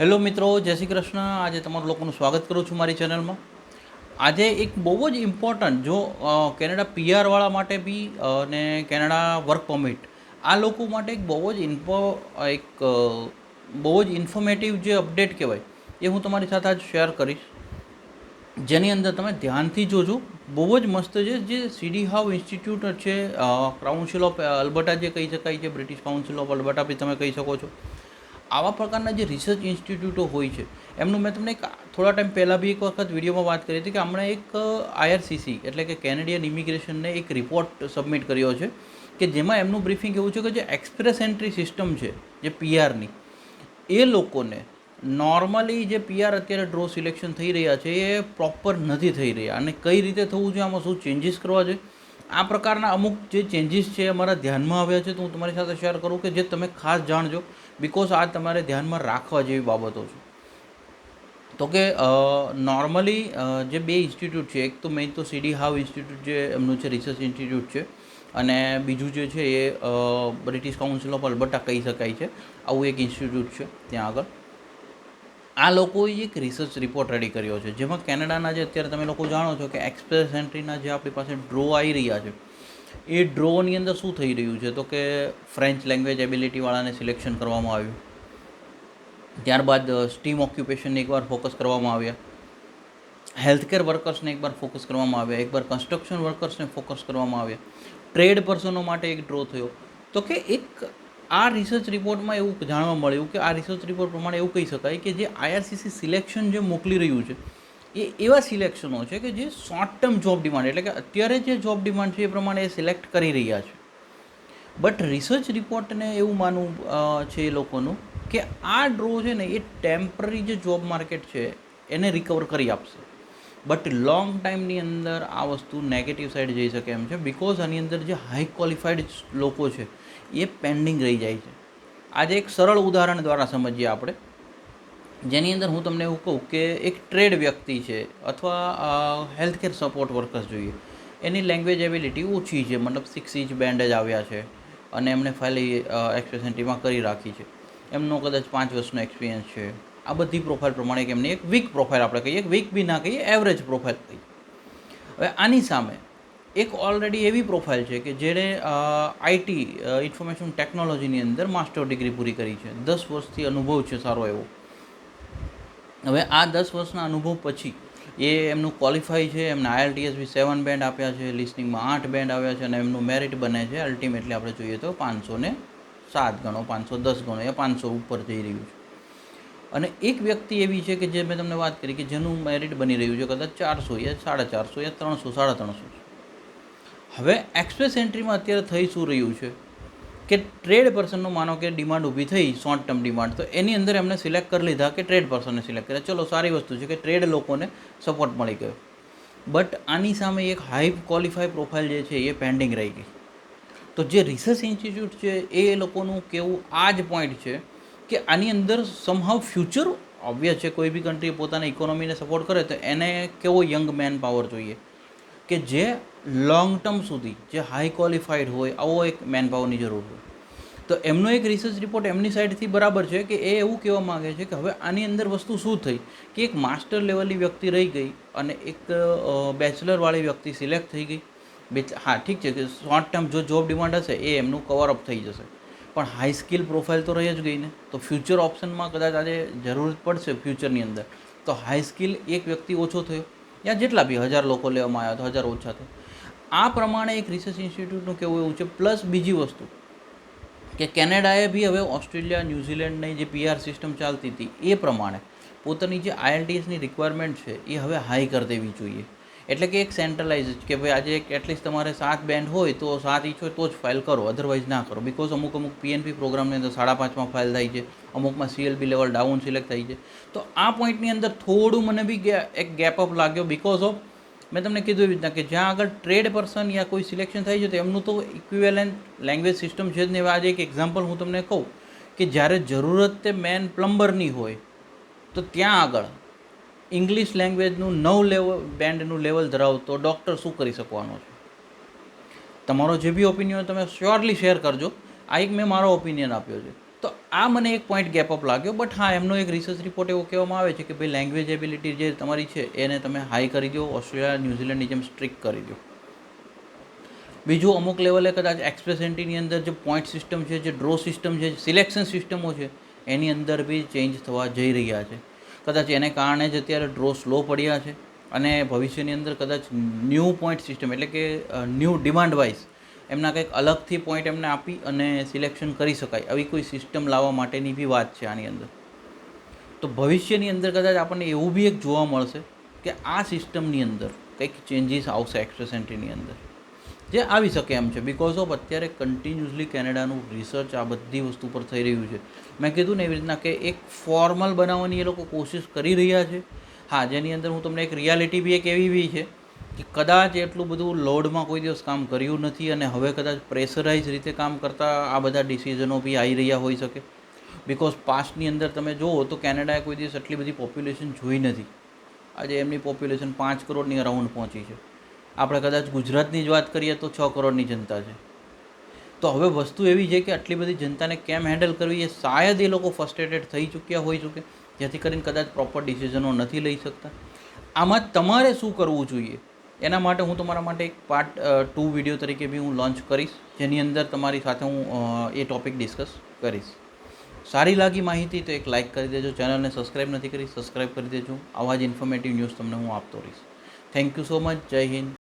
Hello મિત્રો, જય શ્રી કૃષ્ણ. આજે તમારું લોકોનું સ્વાગત કરું છું મારી ચેનલમાં. આજે એક બહુ જ ઇમ્પોર્ટન્ટ જો કેનેડા પીઆરવાળા માટે બી, અને કેનેડા વર્ક પરમિટ આ લોકો માટે એક બહુ જ ઇન્ફો એક બહુ જ ઇન્ફોર્મેટિવ જે અપડેટ કહેવાય, એ હું તમારી સાથે આજ શેર કરીશ. જેની અંદર તમે ધ્યાનથી જોજો, બહુ જ મસ્ત છે જે સીડી હાવ ઇન્સ્ટિટ્યૂટ છે કાઉન્સિલ ઓફ અલ્બર્ટા જે કહી શકાય છે બ્રિટિશ કાઉન્સિલ ઓફ અલ્બર્ટા બી તમે કહી શકો છો. આવા પ્રકારના જે રિસર્ચ ઇન્સ્ટિટ્યૂટો હોય છે, એમનું મેં તમને એક થોડા ટાઈમ પહેલાં બી એક વખત વિડીયોમાં વાત કરી હતી કે હમણાં એક આઈઆરસીસી એટલે કે કેનેડિયન ઇમિગ્રેશનને એક રિપોર્ટ સબમિટ કર્યો છે કે જેમાં એમનું બ્રીફિંગ એવું છે કે જે એક્સપ્રેસ એન્ટ્રી સિસ્ટમ છે, જે પીઆરની એ લોકોને નોર્મલી જે પીઆર અત્યારે ડ્રો સિલેક્શન થઈ રહ્યા છે એ પ્રોપર નથી થઈ રહ્યા. અને કઈ રીતે થવું જોઈએ, આમાં શું ચેન્જીસ કરવા જોઈએ? આ પ્રકારના અમુક જે ચેન્જીસ છે અમારા ધ્યાનમાં આવ્યા છે, તો હું તમારી સાથે શેર કરું કે જે તમે ખાસ જાણજો બિકોઝ આ તમારે ધ્યાનમાં રાખવા જેવી બાબતો છે. તો કે નોર્મલી જે બે ઇન્સ્ટિટ્યૂટ છે, એક તો મેઇન તો સીડી હાવ ઇન્સ્ટિટ્યૂટ જે એમનું છે રિસર્ચ ઇન્સ્ટિટ્યૂટ છે, અને બીજું જે છે એ બ્રિટિશ કાઉન્સિલ ઓફ અલબટ્ટા કહી શકાય છે. આવું એક ઇન્સ્ટિટ્યૂટ છે, ત્યાં આગળ. આ લોકોએ એક રિસર્ચ રિપોર્ટ રેડી કર્યો છે, જેમાં કેનેડાના જે અત્યારે તમે લોકો જાણો છો કે એક્સપ્રેસ એન્ટ્રીના જે આપણી પાસે ડ્રો આવી રહ્યા છે, એ ડ્રોની અંદર શું થઈ રહ્યું છે? તો કે ફ્રેન્ચ લેંગ્વેજ એબિલિટીવાળાને સિલેક્શન કરવામાં આવ્યું. ત્યારબાદ સ્ટીમ ઓક્યુપેશનને એકવાર ફોકસ કરવામાં આવ્યા. હેલ્થકેર વર્કર્સને એકવાર ફોકસ કરવામાં આવ્યા. એકવાર કન્સ્ટ્રક્શન વર્કર્સને ફોકસ કરવામાં આવ્યા. ટ્રેડ પર્સનો માટે એક ડ્રો થયો. તો કે એક આ રિસર્ચ રિપોર્ટમાં એવું જાણવા મળ્યું કે આ રિસર્ચ રિપોર્ટ પ્રમાણે એવું કહી શકાય કે જે આઈઆરસીસી સિલેક્શન જે મોકલી રહ્યું છે, એ એવા સિલેક્શનો છે કે જે શોર્ટ ટર્મ જોબ ડિમાન્ડ એટલે કે અત્યારે જે જોબ ડિમાન્ડ છે એ પ્રમાણે એ સિલેક્ટ કરી રહ્યા છે. બટ રિસર્ચ રિપોર્ટને એવું માનવું છે એ લોકોનું કે આ ડ્રો છે ને એ ટેમ્પરરી જે જોબ માર્કેટ છે એને રિકવર કરી આપશે. બટ લોંગ ટાઈમની અંદર આ વસ્તુ નેગેટિવ સાઈડ જઈ શકે એમ છે. બિકોઝ આની અંદર જે હાઈ ક્વોલિફાઈડ લોકો છે એ પેન્ડિંગ રહી જાય છે. આજે એક સરળ ઉદાહરણ દ્વારા સમજીએ આપણે. જેની અંદર હું તમને એવું કહું કે એક ટ્રેડ વ્યક્તિ છે અથવા હેલ્થકેર સપોર્ટ વર્કર્સ જોઈએ. એની લેંગ્વેજ એબિલિટી ઓછી છે, મતલબ સિક્સ ઇંચ બેન્ડ જ આવ્યા છે અને એમણે ફાઇલી એક્સપ્રેસન્ટીમાં કરી રાખી છે. એમનો કદાચ પાંચ વર્ષનો એક્સપિરિયન્સ છે. આ બધી પ્રોફાઇલ પ્રમાણે એક એમની એક વીક પ્રોફાઇલ આપણે કહીએ વીક બી ના કહીએ એવરેજ પ્રોફાઇલ કહીએ. હવે આની સામે એક ઓલરેડી એવી પ્રોફાઇલ છે કે જેણે આઈટી ઇન્ફોર્મેશન ટેકનોલોજીની અંદર માસ્ટર ડિગ્રી પૂરી કરી છે. દસ વર્ષથી અનુભવ છે સારો એવો. હવે આ દસ વર્ષના અનુભવ પછી એ એમનું ક્વોલિફાય છે, એમને આઈએલટીએસ બી સેવન બેન્ડ આપ્યા છે લિસ્નિંગમાં આઠ બેન્ડ આવ્યા છે અને એમનું મેરિટ બને છે. અલ્ટિમેટલી આપણે જોઈએ તો પાંચસો ને સાત ગણો, પાંચસો દસ ગણો એ પાંચસો ઉપર જઈ રહ્યું છે. અને એક વ્યક્તિ એવી છે કે જે મેં તમને વાત કરી કે જેનું મેરિટ બની રહ્યું છે કદાચ ચારસો યા સાડા ચારસો યા ત્રણસો, સાડા ત્રણસો. હવે એક્સપ્રેસ એન્ટ્રીમાં અત્યારે થઈ શું રહ્યું છે? કે ટ્રેડ પર્સનનું માનો કે ડિમાન્ડ ઊભી થઈ શોર્ટ ટર્મ ડિમાન્ડ તો એની અંદર એમને સિલેક્ટ કરી લીધા કે ટ્રેડ પર્સનને સિલેક્ટ કર્યા. ચલો, સારી વસ્તુ છે કે ટ્રેડ લોકોને સપોર્ટ મળી ગયો. બટ આની સામે એક હાઈ ક્વોલિફાઈ પ્રોફાઇલ જે છે, એ પેન્ડિંગ રહી ગઈ. તો જે રિસર્ચ ઇન્સ્ટિટ્યૂટ છે, એ લોકોનું કેવું આ જ પોઈન્ટ છે કે આની અંદર સમહાવ ફ્યુચર ઓબ્વિયસ છે, કોઈ બી કન્ટ્રી પોતાના ઇકોનોમીને સપોર્ટ કરે, તો એને કેવો યંગ મેન પાવર જોઈએ? કે જે લોંગ ટર્મ સુધી, જે હાઈ ક્વોલિફાઈડ હોય, આવો એક મેન પાવરની જરૂર હોય. તો એમનો એક રિસર્ચ રિપોર્ટ એમની સાઈડથી બરાબર છે કે એ એવું કહેવા માગે છે કે હવે આની અંદર વસ્તુ શું થઈ? કે એક માસ્ટર લેવલની વ્યક્તિ રહી ગઈ અને એક બેચલરવાળી વ્યક્તિ સિલેક્ટ થઈ ગઈ. હા, ઠીક છે કે શોર્ટ ટર્મ જો જોબ ડિમાન્ડ હશે, એ એમનું કવર અપ થઈ જશે. પણ હાઈ સ્કિલ પ્રોફાઇલ તો રહી જ ગઈ ને. તો ફ્યુચર ઓપ્શનમાં કદાચ આજે જરૂર પડશે ફ્યુચરની અંદર. તો હાઈ સ્કિલ એક વ્યક્તિ ઓછો થયો. યા જેટલા બી હજાર લોકો લેવામાં આવ્યા તો હજાર ઓછા થયા. આ પ્રમાણે એક રિસર્ચ ઇન્સ્ટિટ્યૂટનું કેવું એવું છે પ્લસ બીજી વસ્તુ કે કેનેડાએ બી હવે ઓસ્ટ્રેલિયા, ન્યૂઝીલેન્ડની જે પીઆર સિસ્ટમ ચાલતી હતી, એ પ્રમાણે પોતાની જે આઈએલટીએસની રિક્વાયરમેન્ટ છે, એ હવે હાઈ કરી દેવી જોઈએ. એટલે કે એક સેન્ટ્રલાઇઝ કે ભાઈ આજે એક એટલીસ્ટ તમારે સાત બેન્ડ હોય તો સાત ઇંચ તો જ ફાઇલ કરો અધરવાઇઝ ના કરો. બિકોઝ અમુક અમુક પીએનપી પ્રોગ્રામની અંદર સાડા પાંચમાં ફાઇલ થાય છે, અમુકમાં સીએલબી લેવલ ડાઉન સિલેક્ટ થાય છે. તો આ પોઈન્ટની અંદર થોડું મને બી એક ગેપ અપ લાગ્યો બિકોઝ ઓફ મેં તમને કીધું એવી રીતના કે જ્યાં આગળ ટ્રેડ પર્સન યા કોઈ સિલેક્શન થાય છે તો એમનું તો ઇક્વિવેલન્ટ લેંગ્વેજ સિસ્ટમ છે જ ને. એવા આજે એક એક્ઝામ્પલ હું તમને કહું કે જ્યારે જરૂરત તે મેન પ્લમ્બરની હોય, તો ત્યાં આગળ ઇંગ્લિશ લેંગ્વેજનું નવ લેવલ બેન્ડનું લેવલ ધરાવતો ડૉક્ટર શું કરી શકવાનો છે? તમારો જે બી ઓપિનિયન તમે શ્યોરલી શેર કરજો. આ એક મેં મારો ઓપિનિયન આપ્યો છે. તો આ મને એક પોઈન્ટ ગેપઅપ લાગ્યો બટ હા, એમનો એક રિસર્ચ રિપોર્ટ એવો કહેવામાં આવે છે કે ભાઈ લેંગ્વેજ એબિલિટી જે તમારી છે, એને તમે હાઈ કરી દો, ઓસ્ટ્રેલિયા, ન્યૂઝીલેન્ડની જેમ સ્ટ્રિક કરી દો. બીજું અમુક લેવલે કદાચ એક્સપ્રેસ એન્ટ્રીની અંદર જે પોઈન્ટ સિસ્ટમ છે, જે ડ્રો સિસ્ટમ છે સિલેક્શન સિસ્ટમો છે, એની અંદર બી ચેન્જ થવા જઈ રહ્યા છે. કદાચ એને કારણે જ અત્યારે ડ્રો સ્લો પડ્યા છે અને ભવિષ્યની અંદર કદાચ ન્યૂ પોઈન્ટ સિસ્ટમ એટલે કે ન્યૂ ડિમાન્ડ વાઇઝ એમના કંઈક અલગથી પોઈન્ટ એમને આપી અને સિલેક્શન કરી શકાય આવી કોઈ સિસ્ટમ લાવવા માટેની બી વાત છે આની અંદર. તો ભવિષ્યની અંદર કદાચ આપણને એવું બી એક જોવા મળશે કે આ સિસ્ટમની અંદર કંઈક ચેન્જીસ આવશે એક્સપ્રેસ એન્ટ્રીની અંદર. જે આવી શકે એમ છે. બિકોઝ ઓફ અત્યારે કન્ટિન્યુઅસલી કેનેડાનું રિસર્ચ આ બધી વસ્તુ પર થઈ રહ્યું છે. મેં કીધું ને એવી રીતના કે એક ફોર્મલ બનાવવાની એ લોકો કોશિશ કરી રહ્યા છે. હા, જેની અંદર હું તમને એક રિયાલિટી બી એક એવી બી છે કે કદાચ એટલું બધું લોડમાં કોઈ દિવસ કામ કર્યું નથી અને હવે કદાચ પ્રેશરાઇઝ રીતે કામ કરતાં આ બધા ડિસિઝનો બી આવી રહ્યા હોઈ શકે. બિકોઝ પાસ્ટની અંદર તમે જુઓ તો કેનેડાએ કોઈ દિવસ એટલી બધી પોપ્યુલેશન જોઈ નથી. આજે એમની પોપ્યુલેશન પાંચ કરોડની અરાઉન્ડ પહોંચી છે. આપણે કદાચ ગુજરાતની જ વાત કરીએ તો છ કરોડની જનતા છે. તો હવે વસ્તુ એવી છે કે આટલી બધી જનતાને કેમ હેન્ડલ કરવી એ શાયદ એ લોકો ફર્સ્ટેટેડ થઈ ચૂક્યા હોઈ શકે, જેથી કરીને કદાચ પ્રોપર ડિસિઝનો નથી લઈ શકતા. આમાં તમારે શું કરવું જોઈએ? એના માટે હું તમારા માટે એક પાર્ટ ટુ વીડિયો તરીકે બી હું લોન્ચ કરીશ, જેની અંદર તમારી સાથે હું એ ટોપિક ડિસ્કસ કરીશ. સારી લાગી માહિતી તો એક લાઇક કરી દેજો ચેનલને સબસ્ક્રાઈબ નથી કરી સબસ્ક્રાઈબ કરી દેજો. આવા જ ઇન્ફોર્મેટિવ ન્યૂઝ તમને હું આપતો રહીશ. થેન્ક યુ સો મચ જય હિન્દ.